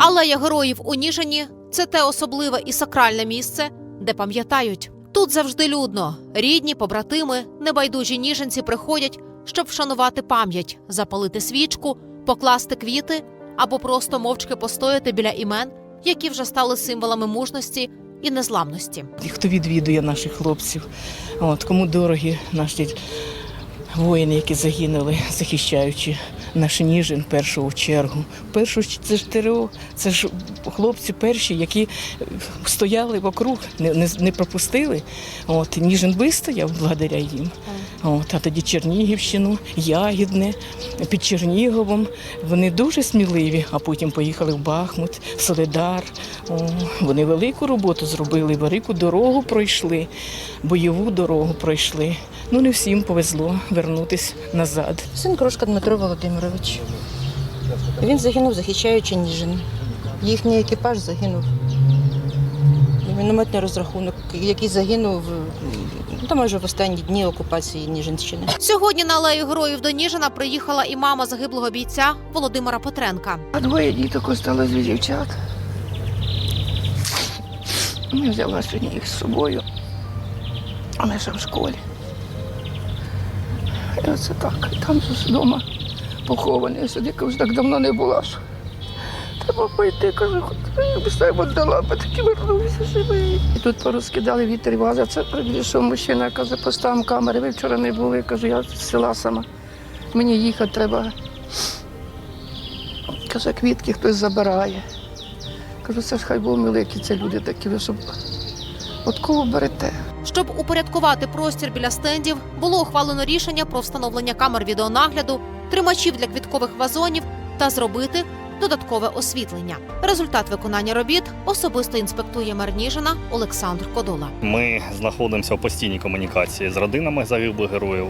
Алея героїв у Ніжині це те особливе і сакральне місце, де пам'ятають. Тут завжди людно. Рідні, побратими, небайдужі ніженці приходять, щоб вшанувати пам'ять, запалити свічку, покласти квіти або просто мовчки постояти біля імен, які вже стали символами мужності і незламності. Хто відвідує наших хлопців, от, кому дорогі наші воїни, які загинули, захищаючи наш Ніжин в першу чергу. Першу це ж ТРО, це ж хлопці перші, які стояли вокруг, не, не, не пропустили. От, Ніжин вистояв благодаря їм. От, а тоді Чернігівщину, Ягідне, під Черніговом. Вони дуже сміливі, а потім поїхали в Бахмут, в Соледар. О, вони велику роботу зробили, велику дорогу пройшли, бойову дорогу пройшли. Ну не всім повезло вернутися назад. Син Крошка Дмитро Володимирович. Він загинув, захищаючи Ніжин. Їхній екіпаж загинув. Мінометний розрахунок, який загинув ну, та майже в останні дні окупації Ніжинщини. Сьогодні на алею героїв до Ніжина приїхала і мама загиблого бійця Володимира Петренка. А двоє діток осталось дві дівчат. Я взяла сьогодні їх з собою. Вони ще в школі. І оце так. Там ж вдома похований. Я сюди кажу, так давно не була. Треба пойти, кажу, хоч я себе віддала, бо таки вернувся живий. І тут порозкидали вітер і ваза. Це прийшов мужчина, каже, поставимо камери. Ви вчора не були. Кажу, я з села сама. Мені їхати треба. Каже, квітки хтось забирає. Кажу, це ж хай милий, які це люди такі, ви щоб от кого берете? Щоб упорядкувати простір біля стендів, було ухвалено рішення про встановлення камер відеонагляду, тримачів для квіткових вазонів та зробити додаткове освітлення. Результат виконання робіт особисто інспектує мер Ніжина Олександр Кодола. Ми знаходимося в постійній комунікації з родинами загиблих героїв.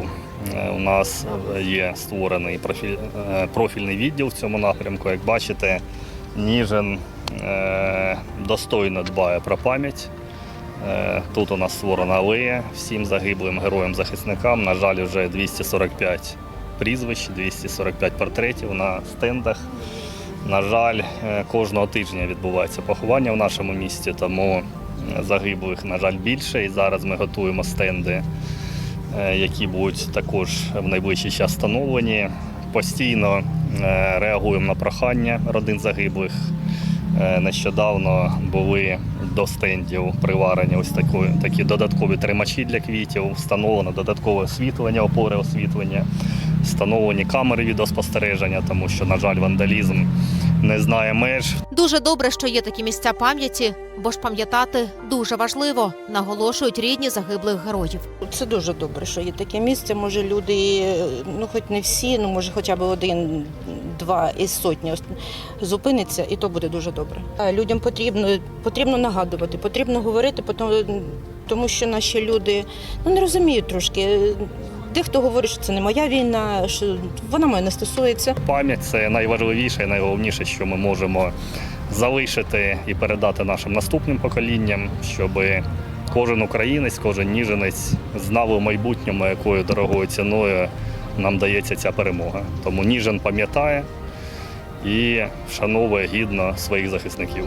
Е, У нас є створений профіль, е, профільний відділ в цьому напрямку. Як бачите, Ніжин е, достойно дбає про пам'ять. Тут у нас створена алея всім загиблим героям-захисникам. На жаль, вже 245 прізвищ, 245 портретів на стендах. На жаль, е, кожного тижня відбувається поховання в нашому місті, тому е, загиблих, на жаль, більше. І зараз ми готуємо стенди, е, які будуть також в найближчий час встановлені. Постійно реагуємо на прохання родин загиблих. Е, Нещодавно були до стендів приварені ось такі, такі додаткові тримачі для квітів, встановлено додаткове освітлення, опори освітлення, встановлені камери відеоспостереження, тому що, на жаль, вандалізм не знає меж. Дуже добре, що є такі місця пам'яті, бо ж пам'ятати дуже важливо, наголошують рідні загиблих героїв. Це дуже добре, що є таке місце. Може, люди, ну хоч не всі, ну може хоча б один, два із сотні зупиниться, і то буде дуже добре. Людям потрібно, потрібно нагадувати, потрібно говорити, тому що наші люди ну, не розуміють трошки. Дехто говорить, що це не моя війна, що вона мене не стосується. Пам'ять це найважливіше і найголовніше, що ми можемо залишити і передати нашим наступним поколінням, щоб кожен українець, кожен ніженець знав у майбутньому, якою дорогою ціною нам дається ця перемога. Тому Ніжин пам'ятає і вшановує гідно своїх захисників.